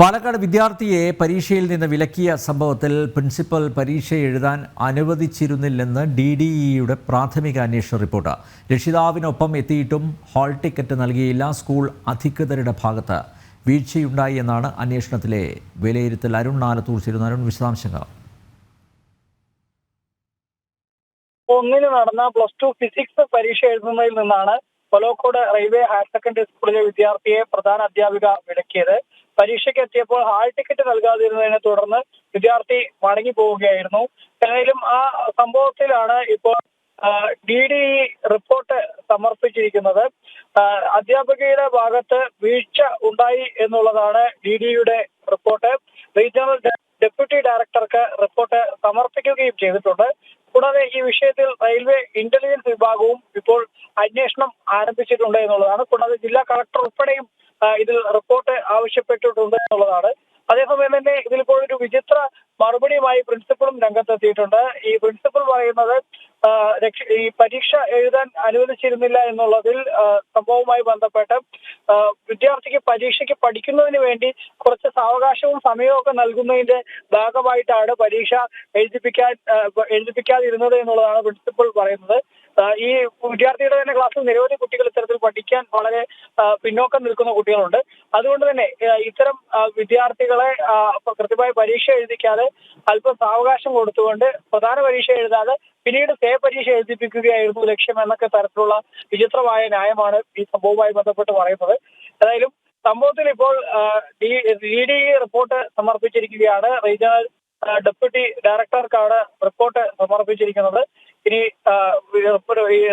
പാലക്കാട് വിദ്യാർത്ഥിയെ പരീക്ഷയിൽ നിന്ന് വിലക്കിയ സംഭവത്തിൽ പ്രിൻസിപ്പൽ പരീക്ഷ എഴുതാൻ അനുവദിച്ചിരുന്നില്ലെന്ന് ഡി ഡി ഇയുടെ പ്രാഥമിക അന്വേഷണ റിപ്പോർട്ട്. രക്ഷിതാവിനൊപ്പം എത്തിയിട്ടും ഹാൾ ടിക്കറ്റ് നൽകിയില്ല സ്കൂൾ അധികൃതരുടെ ഭാഗത്ത്. വീഴ്ചയുണ്ടായി എന്നാണ് അന്വേഷണത്തിലെ വിലയിരുത്തൽ. അരുൺ നാലത്തൂർ ചേരുന്ന. അരുൺ വിശദാംശങ്ങൾ. ഒന്നിന് നടന്ന പ്ലസ് ടു ഫിസിക്സ് പരീക്ഷ എഴുതുന്നതിൽ നിന്നാണ് കൊലോക്കോട് റെയിൽവേ ഹയർ സെക്കൻഡറി സ്കൂളിലെ വിദ്യാർത്ഥിയെ പ്രധാന അധ്യാപിക വിലക്കിയത്. പരീക്ഷയ്ക്ക് എത്തിയപ്പോൾ ഹാൾ ടിക്കറ്റ് നൽകാതിരുന്നതിനെ തുടർന്ന് വിദ്യാർത്ഥി മടങ്ങി പോവുകയായിരുന്നു. ഏതായാലും ആ സംഭവത്തിലാണ് ഇപ്പോൾ ഡി ഡി റിപ്പോർട്ട് സമർപ്പിച്ചിരിക്കുന്നത്. അധ്യാപികയുടെ ഭാഗത്ത് വീഴ്ച ഉണ്ടായി എന്നുള്ളതാണ് ഡി ഡിയുടെ റിപ്പോർട്ട് റീജിയണൽ ഡെപ്യൂട്ടി ഡയറക്ടർക്ക് റിപ്പോർട്ട് സമർപ്പിക്കുകയും ചെയ്തിട്ടുണ്ട്. കൂടാതെ ഈ വിഷയത്തിൽ റെയിൽവേ ഇന്റലിജൻസ് വിഭാഗവും ഇപ്പോൾ അന്വേഷണം ആരംഭിച്ചിട്ടുണ്ട് എന്നുള്ളതാണ്. കൂടാതെ ജില്ലാ കളക്ടർ ഉൾപ്പെടെയും ആ, ഇതിൽ റിപ്പോർട്ട് ആവശ്യപ്പെട്ടിട്ടുണ്ട് എന്നുള്ളതാണ്. അതേസമയം തന്നെ ഇതിലിപ്പോൾ ഒരു വിചിത്ര മറുപടിയുമായി പ്രിൻസിപ്പളും രംഗത്തെത്തിയിട്ടുണ്ട്. ഈ പ്രിൻസിപ്പൽ പറയുന്നത് ഈ പരീക്ഷ എഴുതാൻ അനുവദിച്ചിരുന്നില്ല എന്നുള്ളതിൽ സംഭവവുമായി ബന്ധപ്പെട്ട് വിദ്യാർത്ഥിക്ക് പരീക്ഷയ്ക്ക് പഠിക്കുന്നതിന് വേണ്ടി കുറച്ച് സാവകാശവും സമയവും ഒക്കെ നൽകുന്നതിന്റെ ഭാഗമായിട്ടാണ് പരീക്ഷ എഴുതിപ്പിക്കാൻ എഴുതിപ്പിക്കാതിരുന്നത് എന്നുള്ളതാണ് പ്രിൻസിപ്പൾ പറയുന്നത്. ഈ വിദ്യാർത്ഥിയുടെ തന്നെ ക്ലാസ്സിൽ നിരവധി കുട്ടികൾ ഇത്തരത്തിൽ പഠിക്കാൻ വളരെ പിന്നോക്കം നിൽക്കുന്ന കുട്ടികളുണ്ട്. അതുകൊണ്ട് തന്നെ ഇത്തരം വിദ്യാർത്ഥികളെ കൃത്യമായ പരീക്ഷ എഴുതിക്കാതെ അല്പം സാവകാശം കൊടുത്തുകൊണ്ട് പ്രധാന പരീക്ഷ എഴുതാതെ പിന്നീട് സേ പരീക്ഷ എഴുതിപ്പിക്കുകയായിരുന്നു ലക്ഷ്യം എന്നൊക്കെ തരത്തിലുള്ള വിചിത്രമായ ന്യായമാണ് ഈ സംഭവവുമായി ബന്ധപ്പെട്ട് പറയുന്നത്. ഏതായാലും സംഭവത്തിൽ ഇപ്പോൾ ഡി ഡി റിപ്പോർട്ട് സമർപ്പിച്ചിരിക്കുകയാണ്. റീജിയണൽ ഡെപ്യൂട്ടി ഡയറക്ടർക്കാണ് റിപ്പോർട്ട് സമർപ്പിച്ചിരിക്കുന്നത്. ഇനി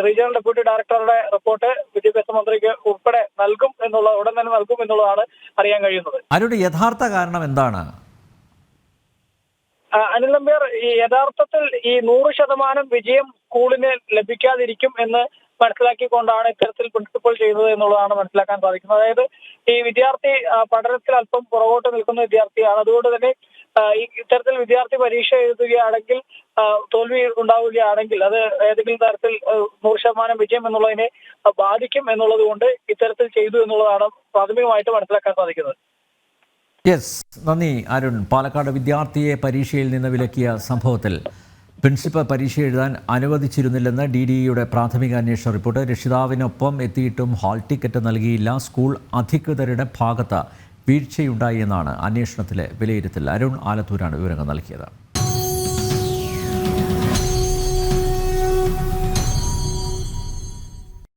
റീജിയണൽ ഡെപ്യൂട്ടി ഡയറക്ടറുടെ റിപ്പോർട്ട് വിദ്യാഭ്യാസ മന്ത്രിക്ക് ഉൾപ്പെടെ നൽകും എന്നുള്ള ഉടൻ തന്നെ നൽകും എന്നുള്ളതാണ് അറിയാൻ കഴിയുന്നത്. അരുൺ യഥാർത്ഥ കാരണം എന്താണ്? അനിൽ നമ്പ്യാർ ഈ യഥാർത്ഥത്തിൽ ഈ നൂറ് ശതമാനം വിജയം സ്കൂളിന് ലഭിക്കാതിരിക്കും എന്ന് മനസ്സിലാക്കിക്കൊണ്ടാണ് ഇത്തരത്തിൽ പ്രിൻസിപ്പൾ ചെയ്യുന്നത് എന്നുള്ളതാണ് മനസ്സിലാക്കാൻ സാധിക്കുന്നത്. അതായത് ഈ വിദ്യാർത്ഥി പഠനത്തിൽ അല്പം പുറകോട്ട് നിൽക്കുന്ന വിദ്യാർത്ഥിയാണ്. അതുകൊണ്ട് തന്നെ ഇത്തരത്തിൽ വിദ്യാർത്ഥി പരീക്ഷ എഴുതുകയാണെങ്കിൽ തോൽവി ഉണ്ടാവുകയാണെങ്കിൽ അത് ഏതെങ്കിലും തരത്തിൽ നൂറ് ശതമാനം വിജയം എന്നുള്ളതിനെ ബാധിക്കും എന്നുള്ളത് കൊണ്ട് ഇത്തരത്തിൽ ചെയ്തു എന്നുള്ളതാണ് പ്രാഥമികമായിട്ട് മനസ്സിലാക്കാൻ സാധിക്കുന്നത്. യെസ് നന്ദി അരുൺ. പാലക്കാട് വിദ്യാർത്ഥിയെ പരീക്ഷയിൽ നിന്ന് വിലക്കിയ സംഭവത്തിൽ പ്രിൻസിപ്പൽ പരീക്ഷ എഴുതാൻ അനുവദിച്ചിരുന്നില്ലെന്ന് ഡി ഡി ഇയുടെ പ്രാഥമിക അന്വേഷണ റിപ്പോർട്ട്. രക്ഷിതാവിനൊപ്പം എത്തിയിട്ടും ഹാൾ ടിക്കറ്റ് നൽകിയില്ല. സ്കൂൾ അധികൃതരുടെ ഭാഗത്ത് വീഴ്ചയുണ്ടായി എന്നാണ് അന്വേഷണത്തിലെ വിലയിരുത്തൽ. അരുൺ ആലത്തൂരാണ് വിവരങ്ങൾ നൽകിയത്.